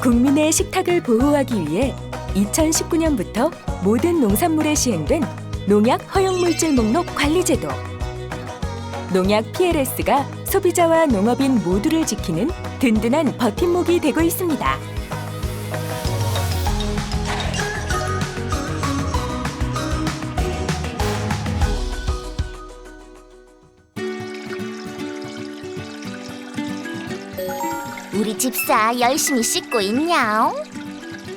국민의 식탁을 보호하기 위해 2019년부터 모든 농산물에 시행된 농약 허용물질 목록 관리 제도. 농약 PLS가 소비자와 농업인 모두를 지키는 든든한 버팀목이 되고 있습니다. 우리 집사 열심히 씻고 있냐?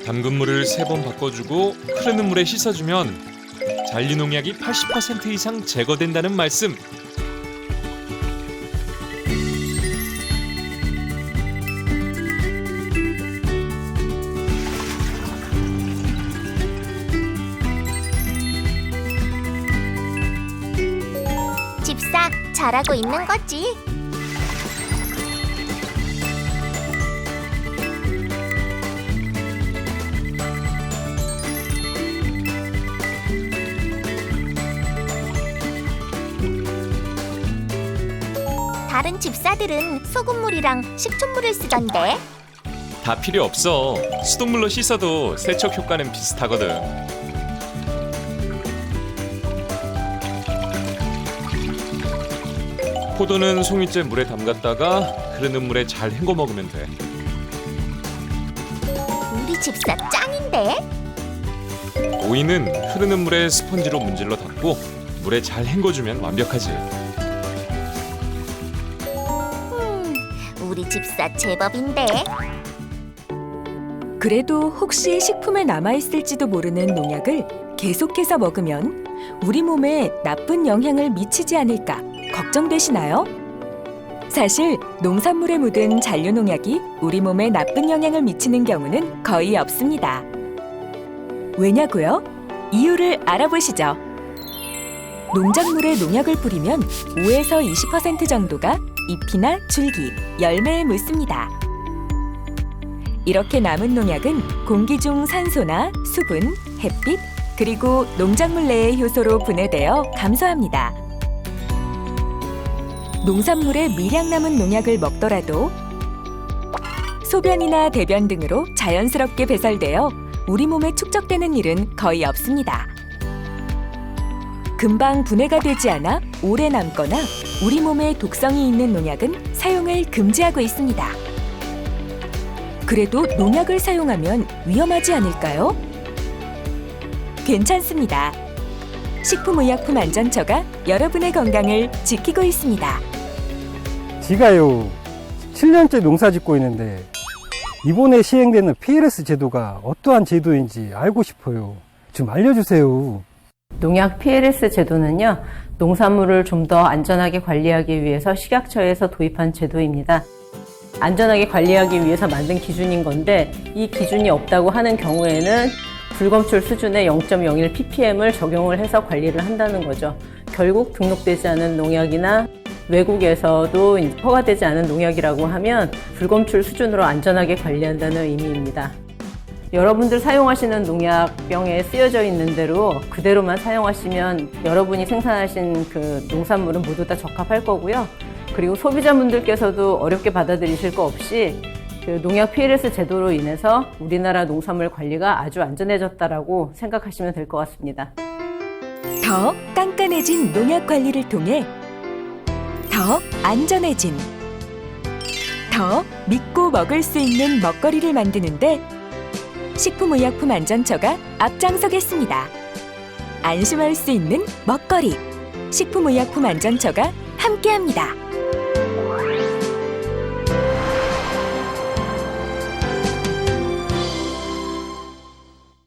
담근 물을 세 번 바꿔주고 흐르는 물에 씻어주면 잔류 농약이 80% 이상 제거된다는 말씀. 집사 잘하고 있는 거지? 다른 집사들은 소금물이랑 식초물을 쓰던데 다 필요 없어. 수돗물로 씻어도 세척 효과는 비슷하거든. 포도는 송이째 물에 담갔다가 흐르는 물에 잘 헹궈 먹으면 돼. 우리 집사 짱인데? 오이는 흐르는 물에 스펀지로 문질러 담고 물에 잘 헹궈주면 완벽하지. 우리 집사 제법인데 그래도 혹시 식품에 남아있을지도 모르는 농약을 계속해서 먹으면 우리 몸에 나쁜 영향을 미치지 않을까 걱정되시나요? 사실 농산물에 묻은 잔류 농약이 우리 몸에 나쁜 영향을 미치는 경우는 거의 없습니다. 왜냐고요? 이유를 알아보시죠. 농작물에 농약을 뿌리면 5에서 20% 정도가 잎이나 줄기, 열매에 묻습니다. 이렇게 남은 농약은 공기 중 산소나 수분, 햇빛, 그리고 농작물 내의 효소로 분해되어 감소합니다. 농산물에 미량 남은 농약을 먹더라도 소변이나 대변 등으로 자연스럽게 배설되어 우리 몸에 축적되는 일은 거의 없습니다. 금방 분해가 되지 않아 오래 남거나 우리 몸에 독성이 있는 농약은 사용을 금지하고 있습니다. 그래도 농약을 사용하면 위험하지 않을까요? 괜찮습니다. 식품의약품안전처가 여러분의 건강을 지키고 있습니다. 지가요 7년째 농사 짓고 있는데 이번에 시행되는 PLS 제도가 어떠한 제도인지 알고 싶어요. 좀 알려주세요. 농약 PLS 제도는요, 농산물을 좀 더 안전하게 관리하기 위해서 식약처에서 도입한 제도입니다. 안전하게 관리하기 위해서 만든 기준인 건데, 이 기준이 없다고 하는 경우에는 불검출 수준의 0.01 ppm을 적용을 해서 관리를 한다는 거죠. 결국 등록되지 않은 농약이나 외국에서도 허가되지 않은 농약이라고 하면 불검출 수준으로 안전하게 관리한다는 의미입니다. 여러분들 사용하시는 농약병에 쓰여져 있는 대로 그대로만 사용하시면 여러분이 생산하신 그 농산물은 모두 다 적합할 거고요. 그리고 소비자분들께서도 어렵게 받아들이실 거 없이 그 농약 PLS 제도로 인해서 우리나라 농산물 관리가 아주 안전해졌다라고 생각하시면 될 것 같습니다. 더 깐깐해진 농약 관리를 통해 더 안전해진 더 믿고 먹을 수 있는 먹거리를 만드는데 식품의약품안전처가 앞장서겠습니다. 안심할 수 있는 먹거리 식품의약품안전처가 함께합니다.